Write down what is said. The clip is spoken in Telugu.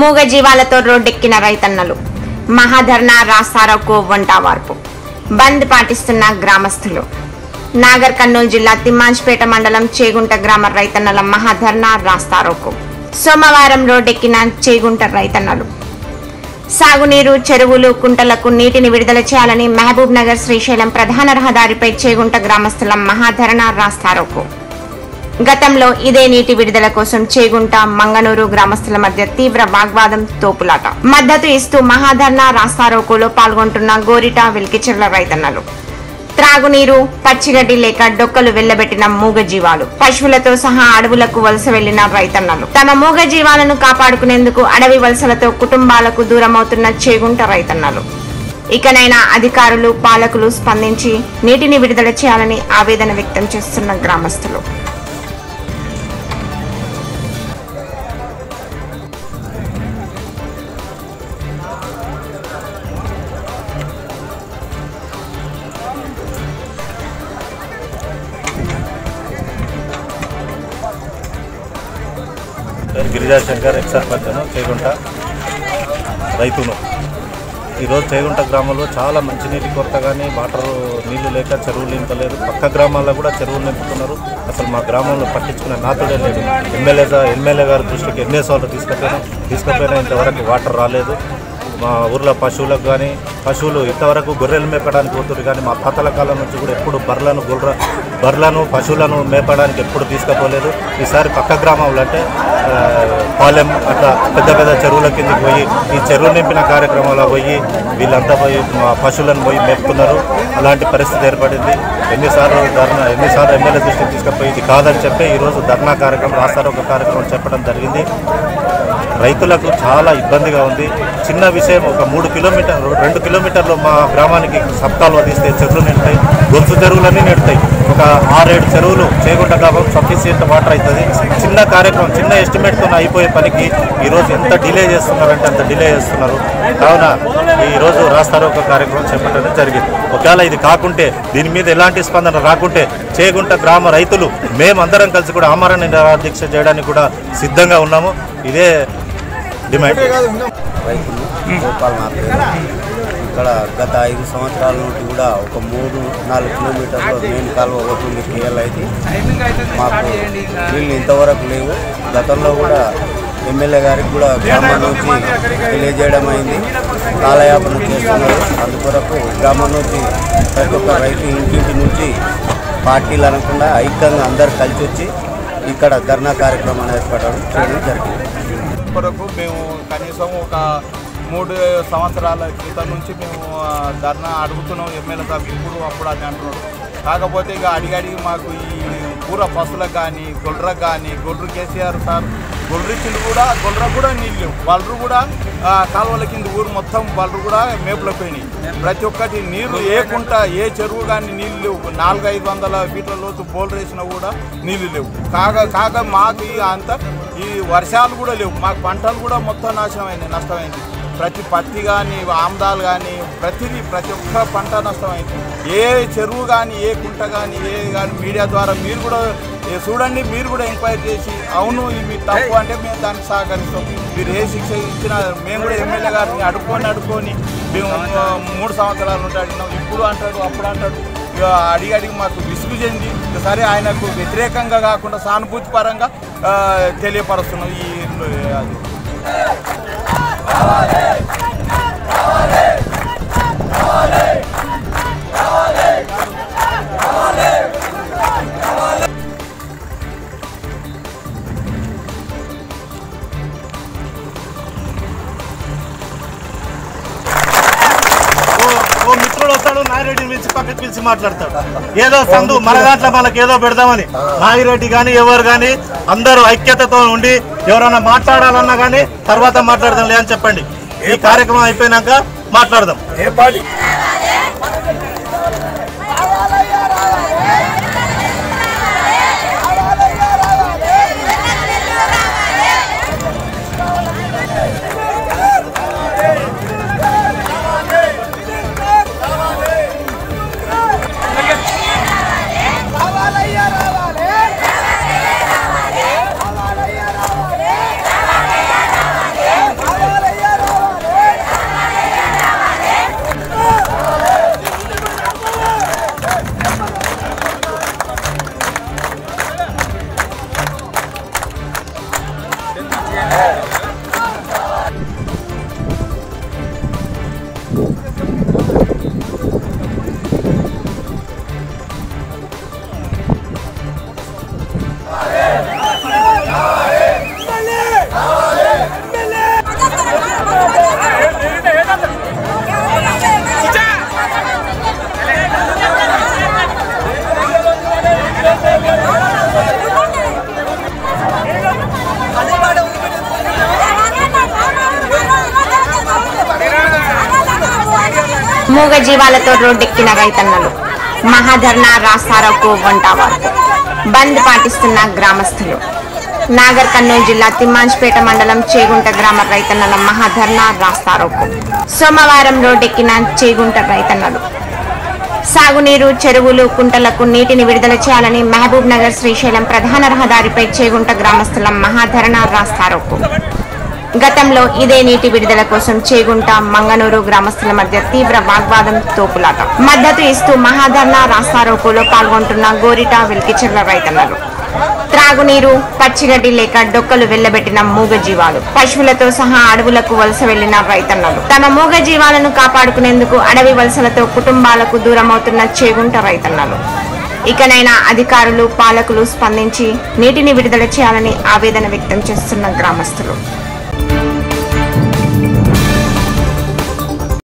మూగ జీవాలతో రోడ్డెక్కిన రైతన్నలు. మహాధర్నా రాస్తారోకు వంట వార్పు. బంద్ పాటిస్తున్న గ్రామస్తులు. నాగర్ కర్నూలు జిల్లా తిమ్మాంజ్పేట మండలం చేగుంట గ్రామ రైతన్నల మహాధర్నా రాస్తారోకు సోమవారం రోడ్డెక్కిన చేగుంట రైతన్నలు. సాగునీరు చెరువులు కుంటలకు నీటిని విడుదల చేయాలని మహబూబ్ నగర్ శ్రీశైలం ప్రధాన రహదారిపై చేగుంట గ్రామస్తుల మహాధరణ రాస్తారోకు గతంలో ఇదే నీటి విడుదల కోసం చేగుంట మంగనూరు గ్రామస్తుల మధ్య తీవ్ర వాగ్వాదం తోపులాట. మద్దతు ఇస్తూ మహాధర్నా రాస్తారోకోలో పాల్గొంటున్న గోరిట వెల్కిచెర్ల రైతన్నలు. త్రాగునీరు పచ్చిగడ్డి లేక డొక్కలు వెళ్ళబెట్టిన మూగజీవాలు. పశువులతో సహా అడవులకు వలస వెళ్ళిన రైతన్నలు. తమ మూగజీవాలను కాపాడుకునేందుకు అడవి వలసలతో కుటుంబాలకు దూరమవుతున్న చేగుంట రైతన్నలు. ఇకనైనా అధికారులు పాలకులు స్పందించి నీటిని విడుదల చేయాలని ఆవేదన వ్యక్తం చేస్తున్న గ్రామస్తులు. పేరు శంకర్ ఎక్స్ సర్పంచ్ను చేగుంట రైతును ఈరోజు చేగుంట గ్రామంలో చాలా మంచినీటి కొరత కానీ వాటర్ నీళ్ళు లేక చెరువులు నింపలేదు పక్క గ్రామాల్లో కూడా చెరువులు నింపుతున్నారు. అసలు మా గ్రామంలో పట్టించుకునే నాతుడే లేదు ఎమ్మెల్యే ఎమ్మెల్యే గారి దృష్టికి ఎన్నేసార్లు తీసుకుపోయినా తీసుకుపోయినా ఇంతవరకు వాటర్ రాలేదు. మా ఊర్లో పశువులకు కానీ పశువులు ఇంతవరకు గొర్రెలు మేపడానికి పోతుంది కానీ మా పాతల కాలం నుంచి కూడా ఎప్పుడు బర్రెలను గుర్ర బర్రెలను పశువులను మేపడానికి ఎప్పుడు తీసుకుపోలేదు. ఈసారి పక్క గ్రామంలో అంటే పాలెం అట్లా పెద్ద పెద్ద చెరువుల కిందకి పోయి ఈ చెరువు నింపిన కార్యక్రమంలో పోయి వీళ్ళంతా పోయి మా పశువులను పోయి మేపుతున్నారు. అలాంటి పరిస్థితి ఏర్పడింది. ఎన్నిసార్లు ధర్నా ఎన్నిసార్లు ఎమ్మెల్యే దృష్టికి తీసుకుపోయి ఇది కాదని చెప్పి ఈరోజు ధర్నా కార్యక్రమం రాస్తారు ఒక కార్యక్రమం చెప్పడం జరిగింది. రైతులకు చాలా ఇబ్బందిగా ఉంది. చిన్న విషయం ఒక మూడు కిలోమీటర్ రెండు కిలోమీటర్లు మా గ్రామానికి సప్తాలు తీస్తే చెరువులు నిండుతాయి. గొలుసు చెరువులన్నీ నిండుతాయి. ఒక ఆరేడు చెరువులు చేగుంట గ్రామం సఫిషియంట్ వాటర్ అవుతుంది. చిన్న కార్యక్రమం చిన్న ఎస్టిమేట్తో అయిపోయే పనికి ఈరోజు ఎంత డిలే చేస్తున్నారంటే అంత డిలే చేస్తున్నారు. కావున ఈరోజు రాస్తారు ఒక కార్యక్రమం చేపట్టడం జరిగింది. ఒకవేళ ఇది కాకుంటే దీని మీద ఎలాంటి స్పందన రాకుంటే చేగుంట గ్రామ రైతులు మేమందరం కలిసి కూడా ఆమరణ దీక్ష చేయడానికి కూడా సిద్ధంగా ఉన్నాము. ఇదే డిమాండ్. రైతులు గోపాల్ నా పేరు ఇక్కడ గత ఐదు సంవత్సరాల నుండి కూడా ఒక మూడు నాలుగు కిలోమీటర్లు మెయిన్ కాలువ అవుతుంది కేఎల్ అయితే మాకు నీళ్ళు ఇంతవరకు లేవు. గతంలో కూడా ఎమ్మెల్యే గారికి కూడా గ్రామం నుంచి తెలియజేయడం అయింది. కాలయాపన చేస్తున్నారు. అందుకొరకు గ్రామం నుంచి ప్రతి ఒక్క రైతు ఇంటింటి నుంచి పార్టీలు అనకుండా ఐక్యంగా అందరు కలిసి వచ్చి ఇక్కడ ధర్నా కార్యక్రమాన్ని ఏర్పడడం చేయడం జరిగింది. కొరకు మేము కనీసం ఒక మూడు సంవత్సరాల క్రితం నుంచి మేము ధర్నా అడుగుతున్నాం ఎమ్మెల్యే సార్ ఇప్పుడు అప్పుడు అని అంటున్నాడు. కాకపోతే ఇక అడిగి అడిగి మాకు ఈ పూర బస్సులకు కానీ గొల్రకు కానీ గొల్రు కేసీఆర్ సార్ గొల్రు కింద కూడా గొల్ర కూడా నీళ్ళు లేవు. బలరు కూడా కాలువల కింద ఊరు మొత్తం బలరు కూడా మేపులకు పోయినాయి. ప్రతి ఒక్కటి నీళ్ళు ఏ కుంట ఏ చెరువు కానీ నీళ్ళు లేవు. నాలుగు ఐదు వందల ఫీట్ల లోతు బోల్ వేసినా కూడా నీళ్ళు లేవు. కాగా కాగా మాకు అంత ఈ వర్షాలు కూడా లేవు. మాకు పంటలు కూడా మొత్తం నాశనమైంది నష్టమైంది ప్రతి పత్తి కానీ ఆమ్దాలు కానీ ప్రతిదీ ప్రతి ఒక్క పంట నష్టమైంది ఏ చెరువు కానీ ఏ కుంట కానీ ఏ కానీ మీడియా ద్వారా మీరు కూడా చూడండి మీరు కూడా ఎంక్వైరీ చేసి అవును ఇవి తప్పు అంటే మేము దానికి సహకరిస్తాం. మీరు ఏ శిక్ష ఇచ్చినా మేము కూడా ఎమ్మెల్యే గారిని అడుక్కొని అడుక్కొని మేము మూడు సంవత్సరాల నుండి అడిగినాం. ఇప్పుడు అంటాడు అప్పుడు అంటాడు. ఇక అడిగి అడిగి మాకు విసుగు చెంది సరే ఆయనకు వ్యతిరేకంగా కాకుండా సానుభూతి పరంగా తెలియపరుస్తున్నాం ఈ అది. ఓ- మిత్రుడు వస్తాడు నాగిరెడ్డిని పిలిచి పక్కకి పిలిచి మాట్లాడతాడు. ఏదో సందు మన దాంట్లో మనకి ఏదో పెడదామని. నాగిరెడ్డి కానీ ఎవరు కానీ అందరూ ఐక్యతతో ఉండి ఎవరైనా మాట్లాడాలన్నా కానీ తర్వాత మాట్లాడదాం లేదని చెప్పండి. ఈ కార్యక్రమం అయిపోయినాక మాట్లాడదాం. రావాలి మూగ జీవాలతో రోడ్డెక్కిన రైతన్నలు. మహాధర్నా రాస్తారోకు వంట వార్పు బంద్ పాటిస్తున్న గ్రామస్తులు నాగర్ కర్నూలు జిల్లా తిమ్మాంజ్పేట మండలం చేగుంట గ్రామ రైతన్నల మహాధర్నా రాస్తారోకు సోమవారం రోడ్డెక్కిన చేగుంట రైతన్నలు. సాగునీరు చెరువులు కుంటలకు నీటిని విడుదల చేయాలని మహబూబ్ నగర్ శ్రీశైలం ప్రధాన రహదారిపై చేగుంట గ్రామస్తుల మహాధరణ రాస్తారోకు గతంలో ఇదే నీటి విడుదల కోసం చేగుంట మంగనూరు గ్రామస్తుల మధ్య తీవ్ర వాగ్వాదం తోపులాట. మద్దతు ఇస్తూ మహాధర్ణ రాస్తారోకోలో పాల్గొంటున్న గోరిట వెల్కిచెర్ల రైతన్నలు. త్రాగునీరు పచ్చిగడ్డి లేక డొక్కలు వెళ్ళబెట్టిన మూగ జీవాలు పశువులతో సహా అడవులకు వలస వెళ్ళిన రైతన్నలు. తమ మూగ జీవాలను కాపాడుకునేందుకు అడవి వలసలతో కుటుంబాలకు దూరమవుతున్న చేగుంట రైతన్నలు. ఇకనైనా అధికారులు పాలకులు స్పందించి నీటిని విడుదల చేయాలని ఆవేదన వ్యక్తం చేస్తున్న గ్రామస్తులు.